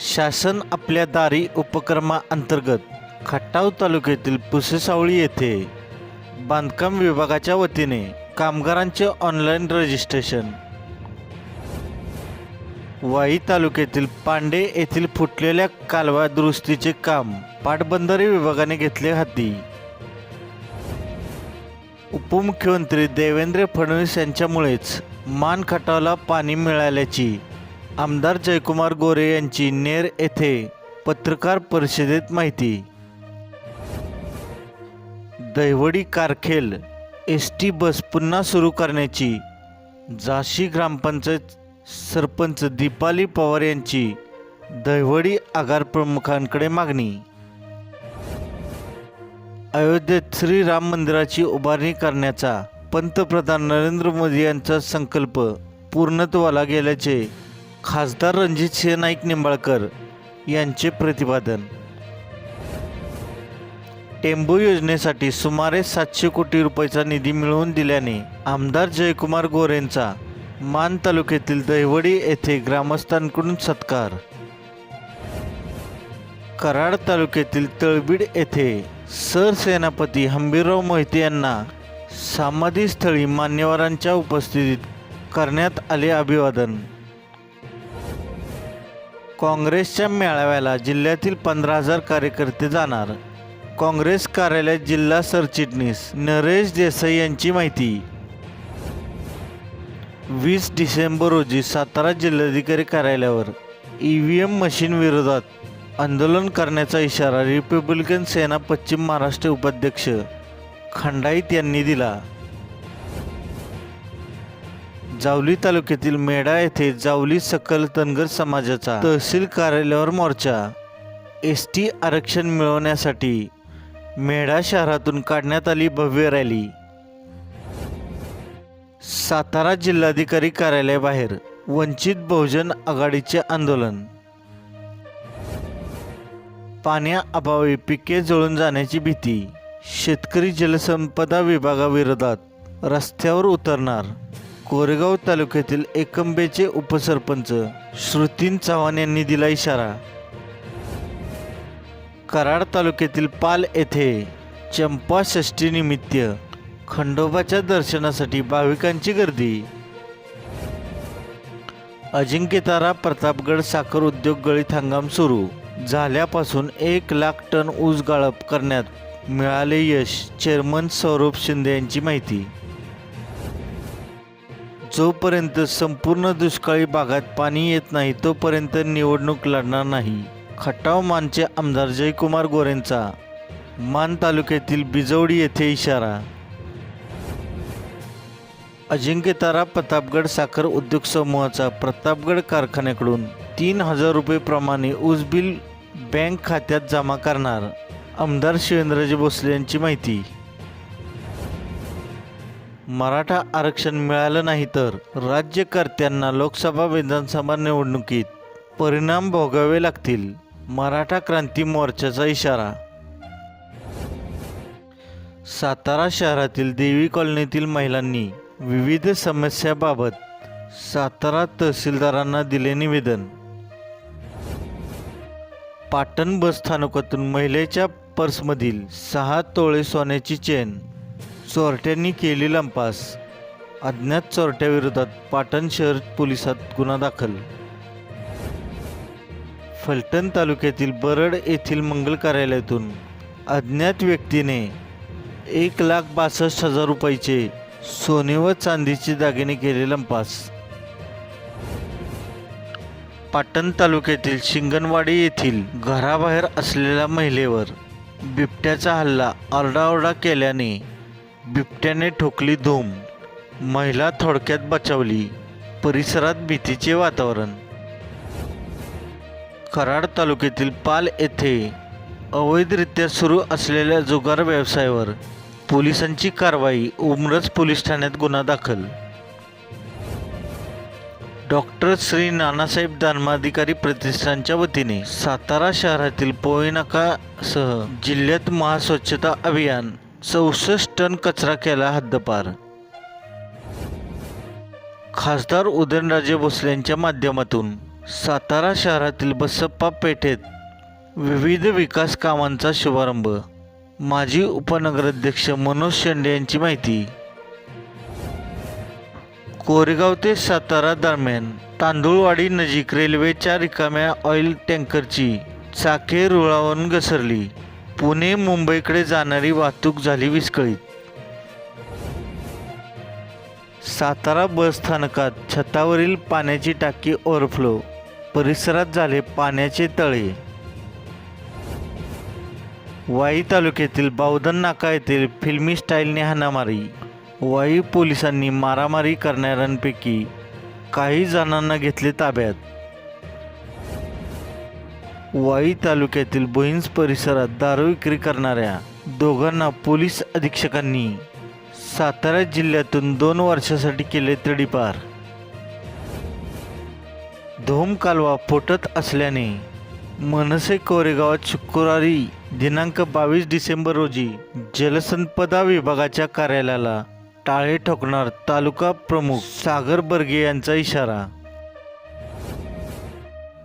शासन आपल्या दारी उपक्रमाअंतर्गत खटाव तालुक्यातील पुसेसावळी येथे बांधकाम विभागाच्या वतीने कामगारांचे ऑनलाईन रजिस्ट्रेशन. वाई तालुक्यातील पांडे येथील फुटलेल्या कालवा दुरुस्तीचे काम पाटबंधारे विभागाने घेतले हाती. उपमुख्यमंत्री देवेंद्र फडणवीस यांच्यामुळेच मान खटावला पाणी मिळाल्याची आमदार जयकुमार गोरे यांची नेर येथे पत्रकार परिषदेत माहिती. Dahiwadi Karkhel S T bus पुन्हा सुरू करण्याची झाशी ग्रामपंचायत सरपंच दीपाली पवार यांची दहिवडी आगार प्रमुखांकडे मागणी. अयोध्येत श्रीराम मंदिराची उभारणी करण्याचा पंतप्रधान नरेंद्र मोदी यांचा संकल्प पूर्णत्वाला गेल्याचे खासदार रणजितसिंह नाईक निंबाळकर यांचे प्रतिपादन. टेंबू योजनेसाठी सुमारे सातशे कोटी रुपयाचा निधी मिळवून दिल्याने आमदार जयकुमार गोरेंचा मान तालुक्यातील दहिवडी येथे ग्रामस्थांकडून सत्कार. कराड तालुक्यातील तळबीड येथे सरसेनापती हंबीरराव मोहिते यांना समाधीस्थळी मान्यवरांच्या उपस्थितीत करण्यात आले अभिवादन. काँग्रेसच्या मेळाव्याला जिल्ह्यातील पंधरा हजार कार्यकर्ते जाणार. काँग्रेस कार्यालय जिल्हा सरचिटणीस नरेश देसाई यांची माहिती. वीस डिसेंबर रोजी सातारा जिल्हाधिकारी कार्यालयावर ई व्ही एम मशीन विरोधात आंदोलन करण्याचा इशारा रिपब्लिकन सेना पश्चिम महाराष्ट्र उपाध्यक्ष खंडाईत यांनी दिला. जावली तालुक्यातील मेढा येथे जावली सकल तनगर समाजाचा तहसील कार्यालयावर मोर्चा. एस टी आरक्षण मिळवण्यासाठी मेढा शहरातून काढण्यात आली भव्य रॅली. सातारा जिल्हाधिकारी कार्यालयाबाहेर वंचित बहुजन आघाडीचे आंदोलन. पाण्याअभावी पिके जळून जाण्याची भीती. शेतकरी जलसंपदा विभागाविरोधात रस्त्यावर उतरणार कोरेगाव तालुक्यातील एकंबेचे उपसरपंच श्रुतीन चव्हाण यांनी दिला इशारा. कराड तालुक्यातील पाल येथे चंपा षष्टीनिमित्त खंडोबाच्या दर्शनासाठी भाविकांची गर्दी. अजिंक्यतारा प्रतापगड साखर उद्योग गळीत हंगाम सुरू. झाल्यापासून एक लाख टन ऊस गाळप करण्यात मिळाले यश चेअरमन सौरभ शिंदे यांची माहिती. जोपर्यंत संपूर्ण दुष्काळी भागात पाणी येत नाही तोपर्यंत निवडणूक लढणार नाही. खटाव मानचे आमदार जयकुमार गोरेंचा मान तालुक्यातील बिजवडी येथे इशारा. अजिंक्यतारा प्रतापगड साखर उद्योग समूहाचा प्रतापगड कारखान्याकडून तीन हजार रुपये प्रमाणे ऊस बिल बँक खात्यात जमा करणार. आमदार शिवेंद्रजी भोसले यांची माहिती. मराठा आरक्षण मिळालं नाही तर राज्यकर्त्यांना लोकसभा विधानसभा निवडणुकीत परिणाम भोगावे लागतील. मराठा क्रांती मोर्चाचा इशारा. सातारा शहरातील देवी कॉलनीतील महिलांनी विविध समस्याबाबत सातारा तहसीलदारांना दिले निवेदन. पाटण बस स्थानकातून महिलेच्या पर्समधील सहा तोळे सोन्याची चेन चोरट्यांनी केली लंपास. अज्ञात चोरट्याविरोधात पाटण शहर पोलिसात गुन्हा दाखल. फलटण तालुक्यातील बरड येथील मंगल कार्यालयातून अज्ञात व्यक्तीने एक लाख बासष्ट हजार रुपयाचे सोने व चांदीचे दागिने केले लंपास. पाटण तालुक्यातील शिंगणवाडी येथील घराबाहेर असलेल्या महिलेवर बिबट्याचा हल्ला आरडाओरडा केल्याने बिबट्याने ठोकली धूम. महिला थोडक्यात बचावली. परिसरात भीतीचे वातावरण. कराड तालुक्यातील पाल येथे अवैधरित्या सुरू असलेल्या जुगार व्यवसायावर पोलिसांची कारवाई उमरज पोलीस ठाण्यात गुन्हा दाखल. डॉक्टर श्री नानासाहेब धर्माधिकारी प्रतिष्ठानच्या वतीने सातारा शहरातील पोयनाकासह जिल्ह्यात महास्वच्छता अभियान चौसष्ट टन कचरा केला हद्दपार. खासदार उदयनराजे भोसले यांच्या माध्यमातून सातारा शहरातील बसप्पा पेठेत विविध विकास कामांचा शुभारंभ. माजी उपनगराध्यक्ष मनोज शेंडे यांची माहिती. कोरेगाव ते सातारा दरम्यान तांदूळवाडी नजीक रेल्वेच्या रिकाम्या ऑइल टँकरची चाके रुळावरून घसरली. पुणे मुंबईकडे जाणारी वाहतूक झाली विस्कळीत. सातारा बस स्थानकात छतावरील पाण्याची टाकी ओव्हरफ्लो परिसरात झाले पाण्याचे तळे. वाई तालुक्यातील बावधन नाका येथील फिल्मी स्टाईलने हाणामारी. वाई पोलिसांनी मारामारी करणाऱ्यांपैकी काही जणांना घेतले ताब्यात. वाई तालुक्यातील बोईन्स परिसरात दारू विक्री करणाऱ्या दोघांना पोलीस अधीक्षकांनी सातारा जिल्ह्यातून दोन वर्षासाठी केले तडीपार. धोम कालवा फुटत असल्याने मनसे कोरेगावात शुक्रवारी दिनांक बावीस डिसेंबर रोजी जलसंपदा विभागाच्या कार्यालयाला टाळे ठोकणार तालुका प्रमुख सागर बर्गे यांचा इशारा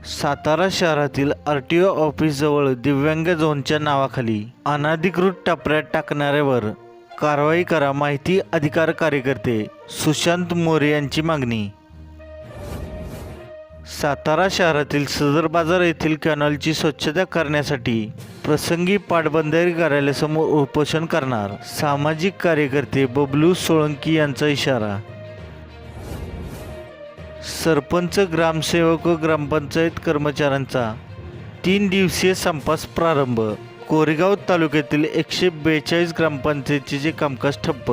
सातारा शहरातील आर टी ओ ऑफिसजवळ दिव्यांग झोनच्या नावाखाली अनाधिकृत टपऱ्यात टाकणाऱ्यावर कारवाई करा माहिती अधिकार कार्यकर्ते सुशांत मोरे यांची मागणी. सातारा शहरातील सदर बाजार येथील कॅनॉलची स्वच्छता करण्यासाठी प्रसंगी पाटबंधारी कार्यालयासमोर उपोषण करणार सामाजिक कार्यकर्ते बबलू सोळंकी यांचा इशारा. सरपंच ग्रामसेवक व ग्रामपंचायत कर्मचाऱ्यांचा तीन दिवसीय संपास प्रारंभ. कोरेगाव तालुक्यातील एकशे बेचाळीस ग्रामपंचायतीचे कामकाज ठप्प.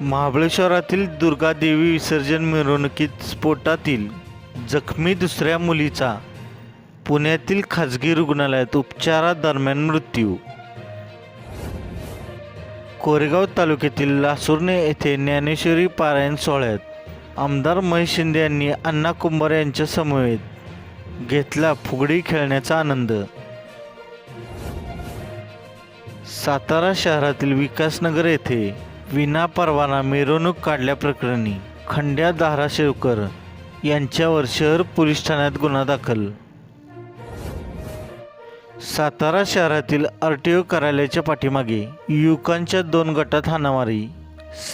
महाबळेश्वरातील दुर्गादेवी विसर्जन मिरवणुकीत स्फोटातील जखमी दुसऱ्या मुलीचा पुण्यातील खाजगी रुग्णालयात उपचारादरम्यान मृत्यू. कोरेगाव तालुक्यातील लासुर्णे येथे ज्ञानेश्वरी पारायण सोहळ्यात आमदार महेश शिंदे यांनी अण्णा कुंभार यांच्या समवेत घेतला फुगडी खेळण्याचा आनंद. सातारा शहरातील विकासनगर येथे विनापरवाना मिरवणूक काढल्याप्रकरणी खंड्या धाराशिवकर यांच्यावर शहर पोलीस ठाण्यात गुन्हा दाखल. सातारा शहरातील आर टी ओ कार्यालयाच्या पाठीमागे युवकांच्या दोन गटात हाणामारी.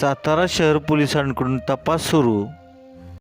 सातारा शहर पोलिसांकडून तपास सुरू.